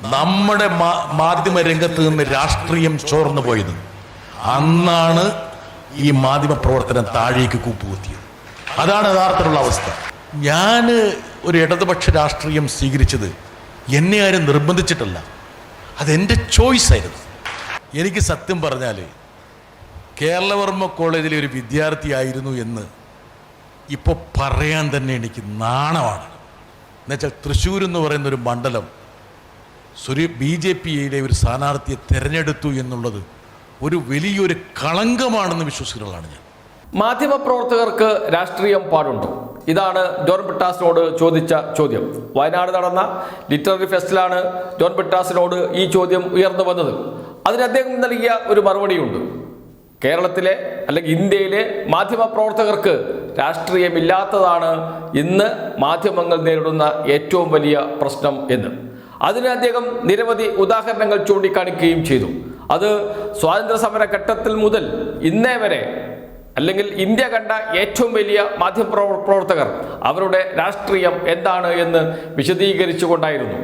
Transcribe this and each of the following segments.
നമ്മുടെ മാധ്യമ രംഗത്ത് നിന്ന് രാഷ്ട്രീയം ചോർന്നു പോയത്. അന്നാണ് ഈ മാധ്യമ പ്രവർത്തനം താഴേക്ക് കൂപ്പുകുത്തിയത്. അതാണ് യഥാർത്ഥത്തിലുള്ള അവസ്ഥ. ഞാൻ ഒരു ഇടതുപക്ഷ രാഷ്ട്രീയം സ്വീകരിച്ചത് എന്നെ ആരും നിർബന്ധിച്ചിട്ടല്ല. അതെന്റെ ചോയ്സ് ആയിരുന്നു. എനിക്ക് സത്യം പറഞ്ഞാൽ കേരളവർമ്മ കോളേജിലെ ഒരു വിദ്യാർത്ഥിയായിരുന്നു എന്ന് ഇപ്പോൾ പറയാൻ തന്നെ എനിക്ക് നാണമാണ്. എന്നുവെച്ചാൽ തൃശ്ശൂർ എന്ന് പറയുന്ന ഒരു മണ്ഡലം സുരി ബി ജെ പിയിലെ ഒരു സ്ഥാനാർത്ഥിയെ തിരഞ്ഞെടുത്തു എന്നുള്ളത് ഒരു വലിയൊരു കളങ്കമാണെന്ന് വിശ്വസിക്കുന്നതാണ് ഞാൻ. മാധ്യമപ്രവർത്തകർക്ക് രാഷ്ട്രീയം പാടുണ്ടോ? ഇതാണ് ജോൺ ബിട്ടാസിനോട് ചോദിച്ച ചോദ്യം. വയനാട് നടന്ന ലിറ്റററി ഫെസ്റ്റിലാണ് ജോൺ ബിട്ടാസിനോട് ഈ ചോദ്യം ഉയർന്നു വന്നത്. അതിന് അദ്ദേഹം നൽകിയ ഒരു മറുപടിയുണ്ട്. കേരളത്തിലെ അല്ലെങ്കിൽ ഇന്ത്യയിലെ മാധ്യമപ്രവർത്തകർക്ക് രാഷ്ട്രീയമില്ലാത്തതാണ് ഇന്ന് മാധ്യമങ്ങൾ നേരിടുന്ന ഏറ്റവും വലിയ പ്രശ്നം എന്ന്. അതിന് അദ്ദേഹം നിരവധി ഉദാഹരണങ്ങൾ ചൂണ്ടിക്കാണിക്കുകയും ചെയ്തു. അത് സ്വാതന്ത്ര്യ സമര ഘട്ടത്തിൽ മുതൽ ഇന്നേ വരെ അല്ലെങ്കിൽ ഇന്ത്യ കണ്ട ഏറ്റവും വലിയ മാധ്യമ പ്രവർത്തകർ അവരുടെ രാഷ്ട്രീയം എന്താണ് എന്ന് വിശദീകരിച്ചുകൊണ്ടായിരുന്നു.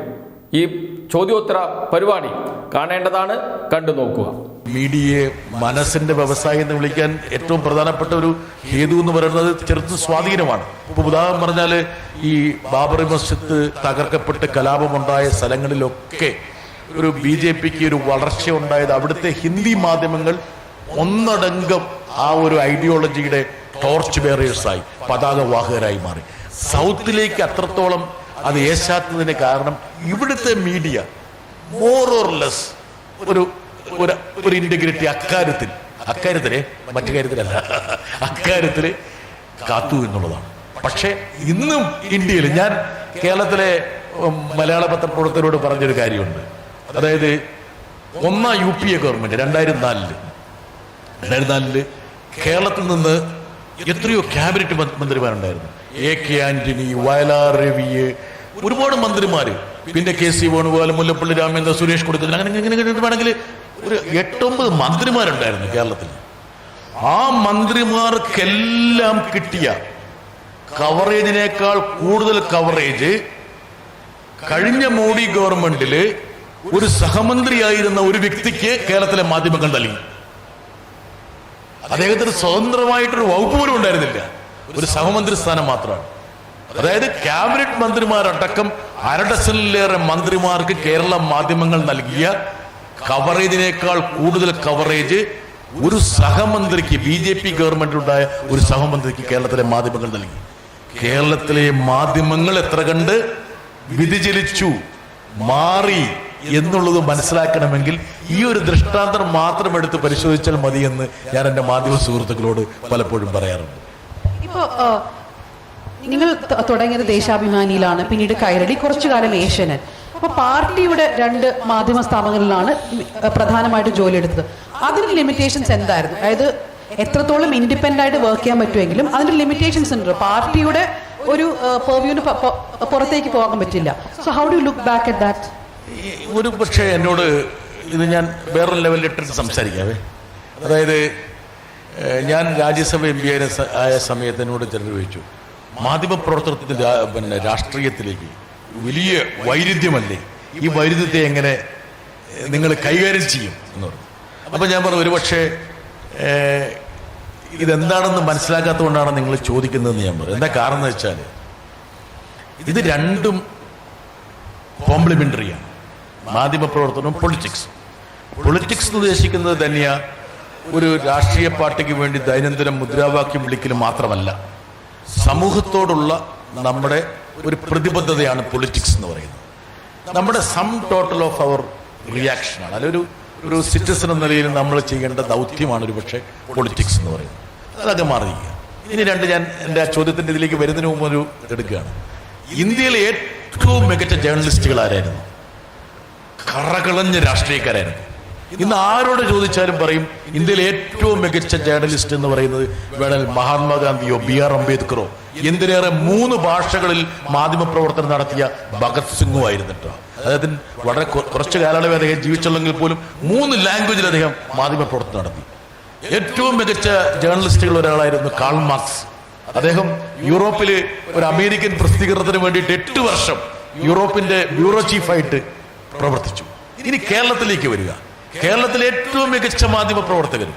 ഈ ചോദ്യോത്തര പരിപാടി കാണേണ്ടതാണ് കണ്ടു നോക്കുക മീഡിയയെ മനസ്സിന്റെ വ്യവസായം എന്ന് വിളിക്കാൻ ഏറ്റവും പ്രധാനപ്പെട്ട ഒരു ഹേതു എന്ന് പറയുന്നത് ചെറുത്ത് സ്വാധീനമാണ്. ഇപ്പൊ ഉദാഹരണം പറഞ്ഞാൽ ഈ ബാബറി മസ്ജിദ് തകർക്കപ്പെട്ട് കലാപമുണ്ടായ സ്ഥലങ്ങളിലൊക്കെ ഒരു ബി ജെ പിക്ക് ഒരു വളർച്ച ഉണ്ടായത് അവിടുത്തെ ഹിന്ദി മാധ്യമങ്ങൾ ഒന്നടങ്കം ആ ഒരു ഐഡിയോളജിയുടെ ടോർച്ച് ബേറിയേഴ്സായി പതാകവാഹകരായി മാറി. സൗത്തിലേക്ക് അത്രത്തോളം അത് ഏശാത്തതിന് കാരണം ഇവിടുത്തെ മീഡിയ മോർ ഓർ ലെസ് ഒരു ഒരു ഇന്റഗ്രിറ്റി അക്കാര്യത്തിൽ അക്കാര്യത്തിലെ മറ്റു കാര്യത്തിലല്ല. അക്കാര്യത്തിൽ കാത്തു എന്നുള്ളതാണ്. പക്ഷെ ഇന്നും ഇന്ത്യയിൽ ഞാൻ കേരളത്തിലെ മലയാള പത്രപ്രവർത്തകരോട് പറഞ്ഞൊരു കാര്യമുണ്ട്. അതായത് ഒന്നാം യു പി എ ഗവൺമെന്റ് രണ്ടായിരത്തി നാലിൽ രണ്ടായിരത്തി നാലിൽ കേരളത്തിൽ നിന്ന് എത്രയോ ക്യാബിനറ്റ് മന്ത്രി- മന്ത്രിമാരുണ്ടായിരുന്നു. എ കെ ആന്റണി വയലാർ രവി ഒരുപാട് മന്ത്രിമാര്. പിന്നെ കെ സി വേണുഗോപാൽ മുല്ലപ്പള്ളി രാമേന്ദ്ര സുരേഷ് കൊടുക്കുന്ന അങ്ങനെ ഇങ്ങനെ വേണമെങ്കിൽ ഒരു എട്ടൊമ്പത് മന്ത്രിമാരുണ്ടായിരുന്നു കേരളത്തിൽ. ആ മന്ത്രിമാർക്കെല്ലാം കിട്ടിയ കവറേജിനേക്കാൾ കൂടുതൽ കവറേജ് കഴിഞ്ഞ മോഡി ഗവൺമെന്റിൽ ഒരു സഹമന്ത്രിയായിരുന്ന ഒരു വ്യക്തിക്ക് കേരളത്തിലെ മാധ്യമങ്ങൾ നൽകി. അദ്ദേഹത്തിന് സ്വതന്ത്രമായിട്ടൊരു വകുപ്പ് പോലും ഉണ്ടായിരുന്നില്ല. ഒരു സഹമന്ത്രി സ്ഥാനം മാത്രമാണ്. അതായത് ക്യാബിനറ്റ് മന്ത്രിമാരടക്കം അര ഡസനിലേറെ മന്ത്രിമാർക്ക് കേരള മാധ്യമങ്ങൾ നൽകിയ കവറേജിനേക്കാൾ കൂടുതൽ കവറേജ് ഒരു സഹമന്ത്രിക്ക് ബി ജെ പി ഗവൺമെന്റ് ഉണ്ടായ ഒരു സഹമന്ത്രിക്ക് കേരളത്തിലെ മാധ്യമങ്ങൾ നൽകി കേരളത്തിലെ മാധ്യമങ്ങൾ എത്ര കണ്ട്? വിധിചലിച്ചു മാറി എന്നുള്ളത് മനസ്സിലാക്കണമെങ്കിൽ ഈ ഒരു ദൃഷ്ടാന്തം മാത്രം എടുത്ത് പരിശോധിച്ചാൽ മതി എന്ന് ഞാൻ എന്റെ മാധ്യമ സുഹൃത്തുക്കളോട് പലപ്പോഴും പറയാറുണ്ട്. ഇപ്പോ നിങ്ങൾ തുടങ്ങിയത് ദേശാഭിമാനിയിലാണ് പിന്നീട് കൈരളി കുറച്ചു കാലം ഏഷ്യനെറ്റ് അപ്പൊ പാർട്ടിയുടെ രണ്ട് മാധ്യമ സ്ഥാപനങ്ങളിലാണ് പ്രധാനമായിട്ട് ജോലി എടുത്തത്. അതിന് ലിമിറ്റേഷൻസ് എന്തായിരുന്നു? അതായത് എത്രത്തോളം ഇൻഡിപെൻഡന്റ് ആയിട്ട് വർക്ക് ചെയ്യാൻ പറ്റുമെങ്കിലും അതിന്റെ ലിമിറ്റേഷൻസ് ഉണ്ട്. പാർട്ടിയുടെ ഒരു പെർവ്യൂവിന് പുറത്തേക്ക് പോകാൻ പറ്റില്ല. So how do look back at that ഒരു പക്ഷേ എന്നോട് ഇത് ഞാൻ വേറൊരു ലെവലിൽ ഇട്ടിട്ട് സംസാരിക്കാവേ അതായത് ഞാൻ രാജ്യസഭ എം പി ആയ സമയത്ത് എന്നോട് ചിലർ മാധ്യമ പ്രവർത്തനത്തിൽ പിന്നെ രാഷ്ട്രീയത്തിലേക്ക്. വലിയ വൈരുദ്ധ്യമല്ലേ? ഈ വൈരുദ്ധ്യത്തെ എങ്ങനെ നിങ്ങൾ കൈകാര്യം ചെയ്യും എന്ന് പറഞ്ഞു. അപ്പം ഞാൻ പറഞ്ഞു ഒരുപക്ഷെ ഇതെന്താണെന്ന് മനസ്സിലാക്കാത്തതുകൊണ്ടാണ് നിങ്ങൾ ചോദിക്കുന്നതെന്ന് ഞാൻ പറഞ്ഞു. എന്താ കാരണം എന്ന് വെച്ചാൽ ഇത് രണ്ടും കോംപ്ലിമെന്ററിയാണ് മാധ്യമപ്രവർത്തനവും പൊളിറ്റിക്സും പൊളിറ്റിക്സ് എന്ന് ഉദ്ദേശിക്കുന്നത് തന്നെയാ ഒരു രാഷ്ട്രീയ പാർട്ടിക്ക് വേണ്ടി ദൈനംദിനം മുദ്രാവാക്യം വിളിക്കൽ മാത്രമല്ല സമൂഹത്തോടുള്ള നമ്മുടെ ഒരു പ്രതിബദ്ധതയാണ് പൊളിറ്റിക്സ് എന്ന് പറയുന്നത്. നമ്മുടെ സം ടോട്ടൽ ഓഫ് അവർ റിയാക്ഷനാണ് അല്ല ഒരു ഒരു സിറ്റിസൺ എന്ന നിലയിൽ നമ്മൾ ചെയ്യേണ്ട ദൗത്യമാണ് ഒരു പക്ഷേ പൊളിറ്റിക്സ് എന്ന് പറയുന്നത്. അതൊക്കെ മാറിയിരിക്കുക. ഇനി രണ്ട് ഞാൻ എന്റെ ആ ചോദ്യത്തിന്റെ ഇതിലേക്ക് വരുന്നതിന് മുമ്പ് ഒരു എടുക്കുകയാണ്. ഇന്ത്യയിലെ ഏറ്റവും മികച്ച ജേർണലിസ്റ്റുകൾ ആരായിരുന്നു? കറകളഞ്ഞ രാഷ്ട്രീയക്കാരായിരുന്നു. ഇന്ന് ആരോട് ചോദിച്ചാലും പറയും ഇന്ത്യയിലെ ഏറ്റവും മികച്ച ജേർണലിസ്റ്റ് എന്ന് പറയുന്നത് വേണമെങ്കിൽ മഹാത്മാഗാന്ധിയോ ബി ആർ അംബേദ്കറോ. എന്തിനേറെ മൂന്ന് ഭാഷകളിൽ മാധ്യമപ്രവർത്തനം നടത്തിയ ഭഗത് സിംഗും ആയിരുന്നു കേട്ടോ അദ്ദേഹത്തിന് വളരെ കുറച്ച് കാലയളവ് അദ്ദേഹം ജീവിച്ചുള്ളെങ്കിൽ പോലും മൂന്ന് ലാംഗ്വേജിൽ അദ്ദേഹം മാധ്യമപ്രവർത്തനം നടത്തി. ഏറ്റവും മികച്ച ജേർണലിസ്റ്റുകൾ ഒരാളായിരുന്നു കാൾ മാർക്സ്. അദ്ദേഹം യൂറോപ്പിൽ ഒരു അമേരിക്കൻ പ്രസിദ്ധീകരണത്തിന് വേണ്ടിയിട്ട് എട്ട് വർഷം യൂറോപ്പിന്റെ ബ്യൂറോ ചീഫായിട്ട് പ്രവർത്തിച്ചു. ഇനി കേരളത്തിലേക്ക് വരിക. കേരളത്തിലെ ഏറ്റവും മികച്ച മാധ്യമ പ്രവർത്തകർ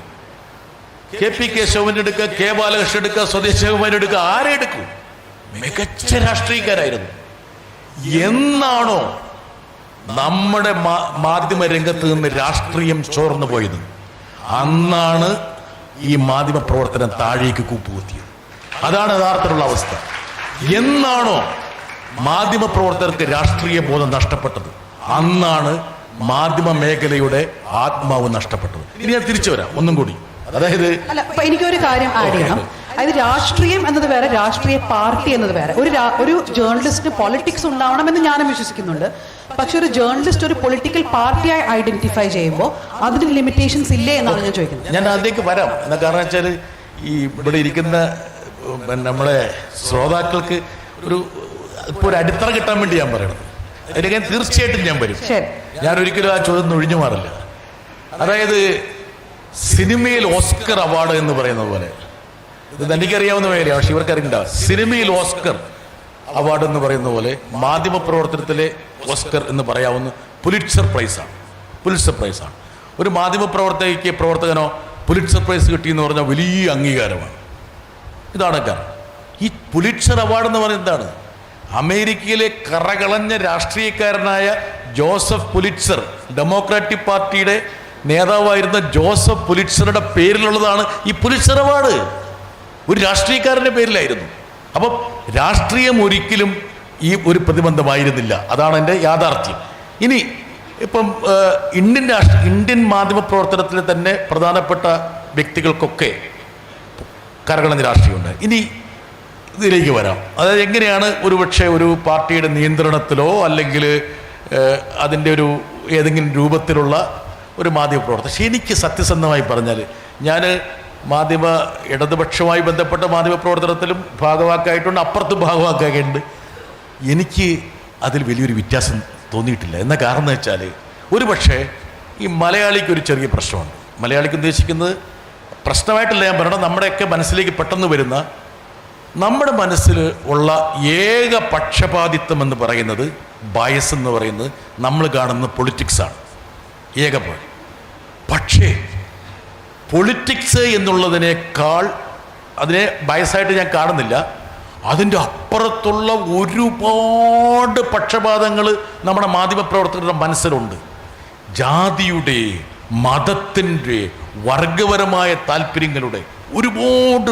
കെ പി കേശവൻ എടുക്കുക കെ ബാലകൃഷ്ണൻ എടുക്കുക സ്വദേശ് ശിവകുമാരൻ എടുക്കുക ആരെ എടുക്കൂ? മികച്ച രാഷ്ട്രീയക്കാരായിരുന്നു. എന്നാണോ നമ്മുടെ മാധ്യമ രംഗത്ത് നിന്ന് രാഷ്ട്രീയം ചോർന്നു പോയത്? അന്നാണ് ഈ മാധ്യമ പ്രവർത്തനം താഴേക്ക് കൂപ്പുകുത്തിയത്. അതാണ് യഥാർത്ഥത്തിലുള്ള അവസ്ഥ. എന്നാണോ മാധ്യമ പ്രവർത്തകർക്ക് രാഷ്ട്രീയ ബോധം നഷ്ടപ്പെട്ടത്? അന്നാണ് മാധ്യമ മേഖലയുടെ ആത്മാവ് നഷ്ടപ്പെട്ടത്. ഇനി ഞാൻ തിരിച്ചു വരാം. ഒന്നും കൂടി. അതായത് അല്ല അപ്പൊ എനിക്കൊരു കാര്യം ആഡ് ചെയ്യണം. അതായത് രാഷ്ട്രീയം എന്നത് വേറെ രാഷ്ട്രീയ പാർട്ടി എന്നത് വേറെ. ഒരു ഒരു ജേർണലിസ്റ്റിന് പൊളിറ്റിക്സ് ഉണ്ടാവണമെന്ന് ഞാനും വിശ്വസിക്കുന്നുണ്ട്. പക്ഷെ ഒരു ജേർണലിസ്റ്റ് ഒരു പൊളിറ്റിക്കൽ പാർട്ടിയായി ഐഡന്റിഫൈ ചെയ്യുമ്പോൾ അതിന് ലിമിറ്റേഷൻസ് ഇല്ലേ എന്നാണ് ഞാൻ ചോദിക്കുന്നത്. ഞാൻ അതിലേക്ക് വരാം. എന്താ കാരണം വെച്ചാൽ ഈ ഇവിടെ ഇരിക്കുന്ന നമ്മളെ ശ്രോതാക്കൾക്ക് ഒരു ഇപ്പോൾ ഒരു അടിത്തറ കിട്ടാൻ വേണ്ടി ഞാൻ പറയണം. അതിലേക്ക് തീർച്ചയായിട്ടും ഞാൻ വരും. ഞാൻ ഒരിക്കലും ആ ചോദ്യം ഒഴിഞ്ഞു മാറില്ല. അതായത് സിനിമയിൽ ഓസ്കർ അവാർഡ് എന്ന് പറയുന്ന പോലെ. ഇത് എനിക്കറിയാവുന്ന കാര്യമാണ് പക്ഷെ ഇവർക്ക് അറിയണ്ടാവും സിനിമയിൽ ഓസ്കർ അവാർഡ് എന്ന് പറയുന്ന പോലെ മാധ്യമ പ്രവർത്തനത്തിലെ ഓസ്കർ എന്ന് പറയാവുന്ന പുലിറ്റ്സർ പ്രൈസാണ് പുലിറ്റ്സർ പ്രൈസാണ് ഒരു മാധ്യമ പ്രവർത്തകയ്ക്ക് പ്രവർത്തകനോ പുലിറ്റ്സർ പ്രൈസ് കിട്ടി എന്ന് പറഞ്ഞാൽ വലിയ അംഗീകാരമാണ്. ഇതാണ് കാരണം. ഈ പുലിറ്റ്സർ അവാർഡ് എന്ന് പറയുന്നത് എന്താണ്? അമേരിക്കയിലെ കറകളഞ്ഞ രാഷ്ട്രീയക്കാരനായ ജോസഫ് പുലിറ്റ്സർ ഡെമോക്രാറ്റിക് പാർട്ടിയുടെ നേതാവായിരുന്ന ജോസഫ് പുലിറ്റ്സറുടെ പേരിലുള്ളതാണ് ഈ പുലിറ്റ്സർ അവാർഡ് ഒരു രാഷ്ട്രീയക്കാരന്റെ പേരിലായിരുന്നു. അപ്പം രാഷ്ട്രീയം ഒരിക്കലും ഈ ഒരു പ്രതിബന്ധമായിരുന്നില്ല. അതാണ് എന്റെ യാഥാർത്ഥ്യം. ഇനി ഇപ്പം ഇന്ത്യൻ രാഷ്ട്ര ഇന്ത്യൻ മാധ്യമ പ്രവർത്തനത്തിലെ തന്നെ പ്രധാനപ്പെട്ട വ്യക്തികൾക്കൊക്കെ കരകളഞ്ഞ രാഷ്ട്രീയമുണ്ട്. ഇനി ഇതിലേക്ക് വരാം. അതായത് എങ്ങനെയാണ് ഒരുപക്ഷെ ഒരു പാർട്ടിയുടെ നിയന്ത്രണത്തിലോ അല്ലെങ്കിൽ അതിന്റെ ഒരു ഏതെങ്കിലും രൂപത്തിലുള്ള ഒരു മാധ്യമ പ്രവർത്തകൻ. പക്ഷേ എനിക്ക് സത്യസന്ധമായി പറഞ്ഞാൽ ഞാൻ മാധ്യമ ഇടതുപക്ഷവുമായി ബന്ധപ്പെട്ട മാധ്യമ പ്രവർത്തനത്തിലും ഭാഗവാക്കായിട്ടുണ്ട് അപ്പുറത്തും ഭാഗവാക്കായിട്ടുണ്ട്. എനിക്ക് അതിൽ വലിയൊരു വ്യത്യാസം തോന്നിയിട്ടില്ല. എന്ന കാരണം എന്ന് വെച്ചാൽ ഒരു പക്ഷേ ഈ മലയാളിക്ക് ഒരു ചെറിയ പ്രശ്നമാണ് മലയാളിക്ക് ഉദ്ദേശിക്കുന്നത് പ്രശ്നമായിട്ടല്ല ഞാൻ പറയണം നമ്മുടെയൊക്കെ മനസ്സിലേക്ക് പെട്ടെന്ന് വരുന്ന നമ്മുടെ മനസ്സിൽ ഉള്ള ഏക പക്ഷപാതിത്വം എന്ന് പറയുന്നത് ബയസ് എന്ന് പറയുന്നത് നമ്മൾ കാണുന്ന പൊളിറ്റിക്സാണ് ഏക പോ- പക്ഷേ പൊളിറ്റിക്സ് എന്നുള്ളതിനേക്കാൾ അതിനെ ബയസായിട്ട് ഞാൻ കാണുന്നില്ല. അതിന്റെ അപ്പുറത്തുള്ള ഒരുപാട് പക്ഷപാതങ്ങൾ നമ്മുടെ മാധ്യമപ്രവർത്തകരുടെ മനസ്സിലുണ്ട്. ജാതിയുടെ മതത്തിന്റെ വർഗപരമായ താല്പര്യങ്ങളുടെ ഒരുപാട്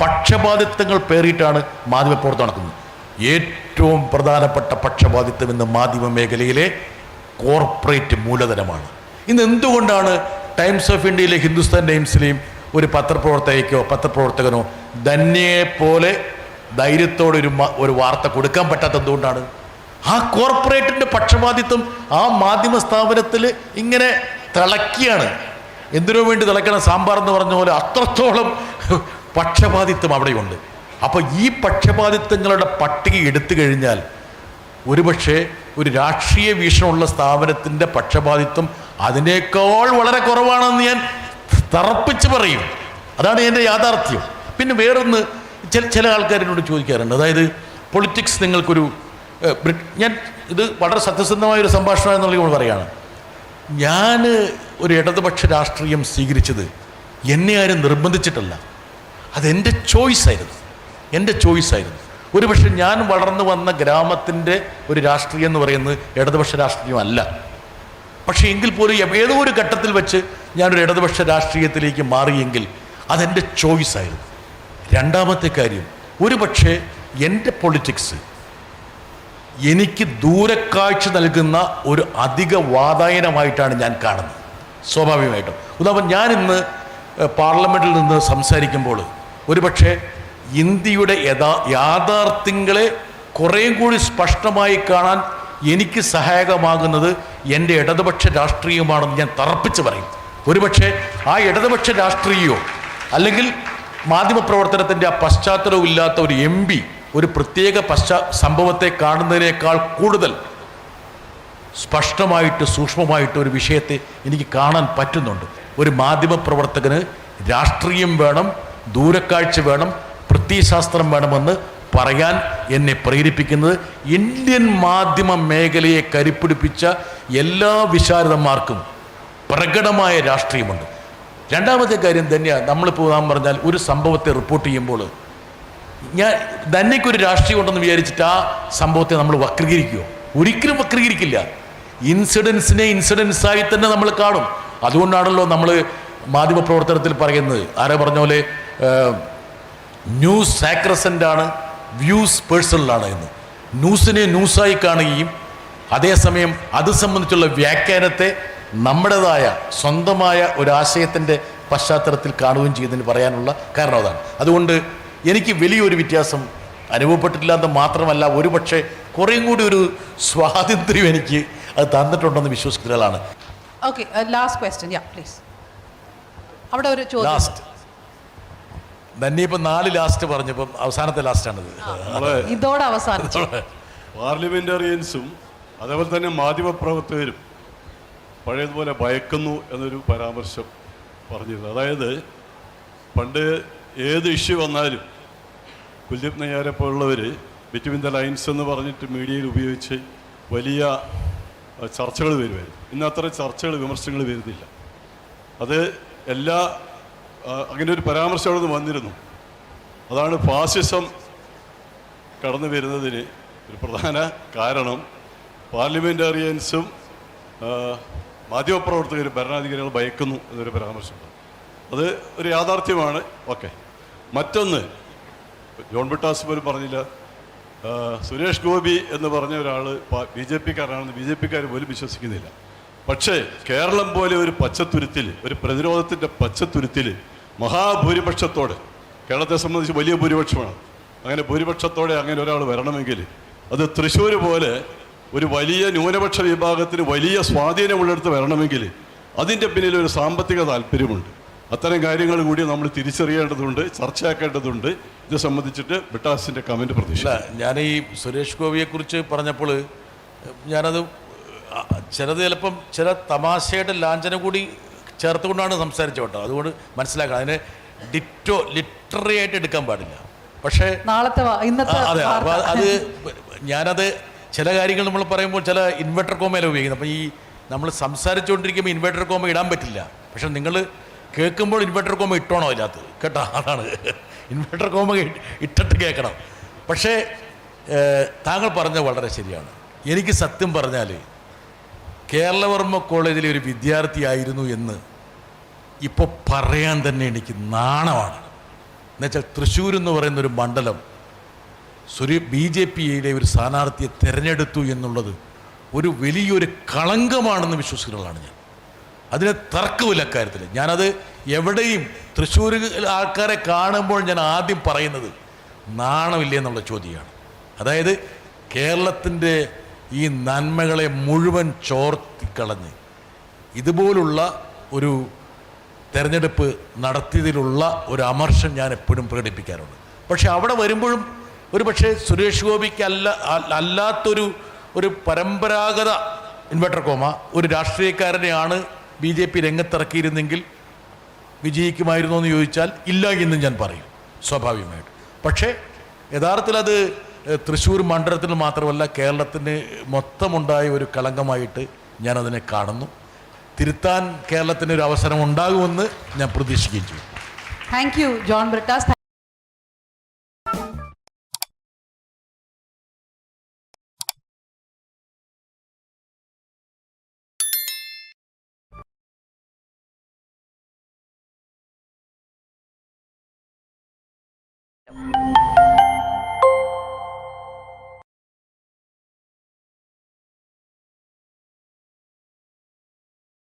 പക്ഷപാതിത്വങ്ങൾ പേറിയിട്ടാണ് മാധ്യമപ്രവർത്തനം നടക്കുന്നത്. ഏറ്റവും പ്രധാനപ്പെട്ട പക്ഷപാതിത്വം ഇന്ന് മാധ്യമ മേഖലയിലെ കോർപ്പറേറ്റ് മൂലധനമാണ്. ഇന്ന് എന്തുകൊണ്ടാണ് ടൈംസ് ഓഫ് ഇന്ത്യയിലെ ഹിന്ദുസ്ഥാൻ ടൈംസിലെയും ഒരു പത്രപ്രവർത്തകയ്ക്കോ പത്രപ്രവർത്തകനോ ധന്യയെ പോലെ ധൈര്യത്തോടെ ഒരു ഒരു വാർത്ത കൊടുക്കാൻ പറ്റാത്ത എന്തുകൊണ്ടാണ് ആ കോർപ്പറേറ്റിന്റെ പക്ഷപാതിത്വം ആ മാധ്യമ സ്ഥാപനത്തിൽ ഇങ്ങനെ തിളക്കിയാണ്. എന്തിനു വേണ്ടി തിളക്കണം? സാമ്പാർ എന്ന് പറഞ്ഞ പോലെ അത്രത്തോളം പക്ഷപാതിത്വം അവിടെയുണ്ട്. അപ്പോൾ ഈ പക്ഷപാതിത്വങ്ങളുടെ പട്ടിക എടുത്തു കഴിഞ്ഞാൽ ഒരുപക്ഷെ ഒരു രാഷ്ട്രീയ വീക്ഷണമുള്ള സ്ഥാപനത്തിന്റെ പക്ഷപാതിത്വം അതിനേക്കാൾ വളരെ കുറവാണെന്ന് ഞാൻ തറപ്പിച്ച് പറയും. അതാണ് എന്റെ യാഥാർത്ഥ്യം. പിന്നെ വേറൊന്ന് ചില ചില ആൾക്കാരിനോട് ചോദിക്കാറുണ്ട്. അതായത് പൊളിറ്റിക്സ് നിങ്ങൾക്കൊരു ഞാൻ ഇത് വളരെ സത്യസന്ധമായ ഒരു സംഭാഷണം എന്നുള്ള പറയുകയാണ് ഞാൻ ഒരു ഇടതുപക്ഷ രാഷ്ട്രീയം സ്വീകരിച്ചത് എന്നെ ആരും നിർബന്ധിച്ചിട്ടല്ല. അതെന്റെ ചോയ്സായിരുന്നു. എന്റെ ചോയ്സായിരുന്നു. ഒരുപക്ഷെ ഞാൻ വളർന്നു വന്ന ഗ്രാമത്തിന്റെ ഒരു രാഷ്ട്രീയം എന്ന് പറയുന്നത് ഇടതുപക്ഷ രാഷ്ട്രീയമല്ല. പക്ഷേ എങ്കിൽ പോലും ഏതോ ഒരു ഘട്ടത്തിൽ വെച്ച് ഞാനൊരു ഇടതുപക്ഷ രാഷ്ട്രീയത്തിലേക്ക് മാറിയെങ്കിൽ അതെന്റെ ചോയ്സായിരുന്നു രണ്ടാമത്തെ കാര്യം ഒരു പക്ഷേ എന്റെ പൊളിറ്റിക്സ് എനിക്ക് ദൂരക്കാഴ്ച നൽകുന്ന ഒരു അധിക വാതായനമായിട്ടാണ് ഞാൻ കാണുന്നത്. സ്വാഭാവികമായിട്ടും. ഉദാഹരണം ഞാൻ ഇന്ന് പാർലമെന്റിൽ നിന്ന് സംസാരിക്കുമ്പോൾ ഒരുപക്ഷെ ഇന്ത്യയുടെ യഥാ യാഥാർത്ഥ്യങ്ങളെ കുറേയും കൂടി സ്പഷ്ടമായി കാണാൻ എനിക്ക് സഹായകമാകുന്നത് എന്റെ ഇടതുപക്ഷ രാഷ്ട്രീയമാണെന്ന് ഞാൻ തറപ്പിച്ച് പറയും. ഒരുപക്ഷെ ആ ഇടതുപക്ഷ രാഷ്ട്രീയമോ അല്ലെങ്കിൽ മാധ്യമപ്രവർത്തനത്തിന്റെ ആ പശ്ചാത്തലവും ഇല്ലാത്ത ഒരു എം പി ഒരു പ്രത്യേക പശ്ചാ സംഭവത്തെ കാണുന്നതിനേക്കാൾ കൂടുതൽ സ്പഷ്ടമായിട്ട് സൂക്ഷ്മമായിട്ട് ഒരു വിഷയത്തെ എനിക്ക് കാണാൻ പറ്റുന്നുണ്ട്. ഒരു മാധ്യമപ്രവർത്തകന് രാഷ്ട്രീയം വേണം ദൂരക്കാഴ്ച വേണം പ്രത്യയശാസ്ത്രം വേണമെന്ന് പറയാൻ എന്നെ പ്രേരിപ്പിക്കുന്നത് ഇന്ത്യൻ മാധ്യമ മേഖലയെ കരിപ്പിടിപ്പിച്ച എല്ലാ വിശാരദന്മാർക്കും പ്രകടമായ രാഷ്ട്രീയമുണ്ട്. രണ്ടാമത്തെ കാര്യം തന്നെയാണ് നമ്മളിപ്പോൾ നാം പറഞ്ഞാൽ ഒരു സംഭവത്തെ റിപ്പോർട്ട് ചെയ്യുമ്പോൾ ഞാൻ തന്നെക്കൊരു രാഷ്ട്രീയം ഉണ്ടെന്ന് വിചാരിച്ചിട്ട് ആ സംഭവത്തെ നമ്മൾ വക്രീകരിക്കുമോ ഒരിക്കലും വക്രീകരിക്കില്ല. ഇൻസിഡൻസിനെ ഇൻസിഡൻസായി തന്നെ നമ്മൾ കാണും. അതുകൊണ്ടാണല്ലോ നമ്മൾ മാധ്യമപ്രവർത്തനത്തിൽ പറയുന്നത്. ആരെ പറഞ്ഞ പോലെ ന്യൂസ് സാക്രസന്റ് ആണ് വ്യൂസ് പേഴ്സണലാണ് എന്ന്. ന്യൂസിനെ ന്യൂസായി കാണുകയും അതേസമയം അത് സംബന്ധിച്ചുള്ള വ്യാഖ്യാനത്തെ നമ്മുടേതായ സ്വന്തമായ ഒരാശയത്തിന്റെ പശ്ചാത്തലത്തിൽ കാണുകയും ചെയ്തതിന് പറയാനുള്ള കാരണം അതാണ്. അതുകൊണ്ട് എനിക്ക് വലിയൊരു വ്യത്യാസം അനുഭവപ്പെട്ടിട്ടില്ല എന്ന് മാത്രമല്ല ഒരു പക്ഷേ കുറേയും കൂടി ഒരു സ്വാതന്ത്ര്യം എനിക്ക് അത് തന്നിട്ടുണ്ടെന്ന് വിശ്വസിക്കുന്ന ഒരാളാണ്. Okay last question yeah please അവിടെ ഒരു ചോദ്യം. തന്നെ ഇപ്പം നാല് ലാസ്റ്റ് പറഞ്ഞപ്പം അവസാനത്തെ ലാസ്റ്റാണിത് ഇതോടെ അവസാനിച്ചു. പാർലമെന്റേറിയൻസും അതേപോലെ തന്നെ മാധ്യമപ്രവർത്തകരും പഴയതുപോലെ ഭയക്കുന്നു എന്നൊരു പരാമർശം പറഞ്ഞിരുന്നു. അതായത് പണ്ട് ഏത് ഇഷ്യൂ വന്നാലും കുൽദീപ് നയ്യാരെ പോലുള്ളവർ ബിറ്റ്വീൻ ദ ലൈൻസ് എന്ന് പറഞ്ഞിട്ട് മീഡിയയിൽ ഉപയോഗിച്ച് വലിയ ചർച്ചകൾ വരുമായിരുന്നു. ഇന്ന് അത്ര ചർച്ചകൾ വിമർശനങ്ങൾ വരുന്നില്ല. അത് എല്ലാ അങ്ങനെ ഒരു പരാമർശം അവിടെ നിന്ന് വന്നിരുന്നു. അതാണ് ഫാസിസം കടന്നു വരുന്നതിന് ഒരു പ്രധാന കാരണം. പാർലമെന്റേറിയൻസും മാധ്യമപ്രവർത്തകരും ഭരണാധികാരികൾ ഭയക്കുന്നു എന്നൊരു പരാമർശം അത് ഒരു യാഥാർത്ഥ്യമാണ്. ഓക്കെ. മറ്റൊന്ന് ജോൺ ബിട്ടാസ് പോലും പറഞ്ഞില്ല. സുരേഷ് ഗോപി എന്ന് പറഞ്ഞ ഒരാൾ ബി ജെ പിക്കാരനാണെന്ന് ബി ജെ പിക്കാർ പോലും വിശ്വസിക്കുന്നില്ല. പക്ഷേ കേരളം പോലെ ഒരു പച്ചത്തുരുത്തിൽ ഒരു പ്രതിരോധത്തിന്റെ പച്ചത്തുരുത്തിൽ മഹാഭൂരിപക്ഷത്തോടെ കേരളത്തെ സംബന്ധിച്ച് വലിയ ഭൂരിപക്ഷമാണ് അങ്ങനെ ഭൂരിപക്ഷത്തോടെ അങ്ങനെ ഒരാൾ വരണമെങ്കിൽ അത് തൃശ്ശൂർ പോലെ ഒരു വലിയ ന്യൂനപക്ഷ വിഭാഗത്തിന് വലിയ സ്വാധീനമുള്ളിടത്ത് വരണമെങ്കിൽ അതിന്റെ പിന്നിൽ ഒരു സാമ്പത്തിക താല്പര്യമുണ്ട്. അത്തരം കാര്യങ്ങൾ കൂടി നമ്മൾ തിരിച്ചറിയേണ്ടതുണ്ട് ചർച്ചയാക്കേണ്ടതുണ്ട്. ഇത് സംബന്ധിച്ചിട്ട് ബിട്ടാസിന്റെ കമന്റ് പ്രതീക്ഷ ഞാൻ ഈ സുരേഷ് ഗോപിയെക്കുറിച്ച് പറഞ്ഞപ്പോൾ ഞാനത് ചിലത് ചിലപ്പം ചില തമാശയുടെ ലാഞ്ചനം കൂടി ചേർത്തുകൊണ്ടാണ് സംസാരിച്ചു കേട്ടോ. അതുകൊണ്ട് മനസ്സിലാക്കണം. അതിനെ ഡിറ്റോ ലിറ്ററി ആയിട്ട് എടുക്കാൻ പാടില്ല. പക്ഷേ നാളത്തെ അതെ. അപ്പോൾ. അത് ഞാനത് ചില കാര്യങ്ങൾ നമ്മൾ പറയുമ്പോൾ ചില ഇൻവെർട്ടർ കോമയില ഉപയോഗിക്കുന്നത് അപ്പം ഈ നമ്മൾ സംസാരിച്ചുകൊണ്ടിരിക്കുമ്പോൾ ഇൻവെർട്ടർ കോമ ഇടാൻ പറ്റില്ല. പക്ഷെ നിങ്ങൾ കേൾക്കുമ്പോൾ ഇൻവെർട്ടർ കോമ ഇട്ടോണോ അതിനകത്ത്? കേട്ടോ അതാണ്. ഇൻവെർട്ടർ കോമ ഇട്ടിട്ട് കേൾക്കണം. പക്ഷേ താങ്കൾ പറഞ്ഞത് വളരെ ശരിയാണ്. എനിക്ക് സത്യം പറഞ്ഞാൽ കേരളവർമ്മ കോളേജിലെ ഒരു വിദ്യാർത്ഥിയായിരുന്നു എന്ന് ഇപ്പോൾ പറയാൻ തന്നെ എനിക്ക് നാണമാണ്. എന്നുവെച്ചാൽ തൃശ്ശൂർ എന്ന് പറയുന്ന ഒരു മണ്ഡലം സുരി ബി ജെ പിയിലെ ഒരു സ്ഥാനാർത്ഥിയെ തിരഞ്ഞെടുത്തു എന്നുള്ളത് ഒരു വലിയൊരു കളങ്കമാണെന്ന് വിശ്വസിക്കുന്നതാണ് ഞാൻ. അതിന് തർക്കമില്ല കാര്യത്തിൽ ഞാനത് എവിടെയും തൃശ്ശൂർ ആൾക്കാരെ കാണുമ്പോൾ ഞാൻ ആദ്യം പറയുന്നത് നാണമില്ലേ എന്നുള്ള ചോദ്യമാണ്. അതായത് കേരളത്തിന്റെ ഈ നന്മകളെ മുഴുവൻ ചോർത്തിക്കളഞ്ഞ് ഇതുപോലുള്ള ഒരു തെരഞ്ഞെടുപ്പ് നടത്തിയതിലുള്ള ഒരു അമർഷം ഞാൻ എപ്പോഴും പ്രകടിപ്പിക്കാറുണ്ട്. പക്ഷേ അവിടെ വരുമ്പോഴും ഒരു പക്ഷേ സുരേഷ് ഗോപിക്ക് അല്ല അല്ലാത്തൊരു ഒരു പരമ്പരാഗത ഇൻവെർട്ടർ കോമ ഒരു രാഷ്ട്രീയക്കാരനെയാണ് ബി ജെ പി രംഗത്തിറക്കിയിരുന്നെങ്കിൽ വിജയിക്കുമായിരുന്നോ എന്ന് ചോദിച്ചാൽ ഇല്ല എന്നും ഞാൻ പറയും സ്വാഭാവികമായിട്ട്. പക്ഷേ യഥാർത്ഥത്തിൽ അത് തൃശ്ശൂർ മണ്ഡലത്തിൽ മാത്രമല്ല കേരളത്തിന് മൊത്തമുണ്ടായ ഒരു കളങ്കമായിട്ട് ഞാനതിനെ കാണുന്നു. തിരുത്താൻ കേരളത്തിന് ഒരു അവസരം ഉണ്ടാകുമെന്ന് ഞാൻ പ്രതീക്ഷിക്കുകയും ചെയ്യും. Thank you John Brittas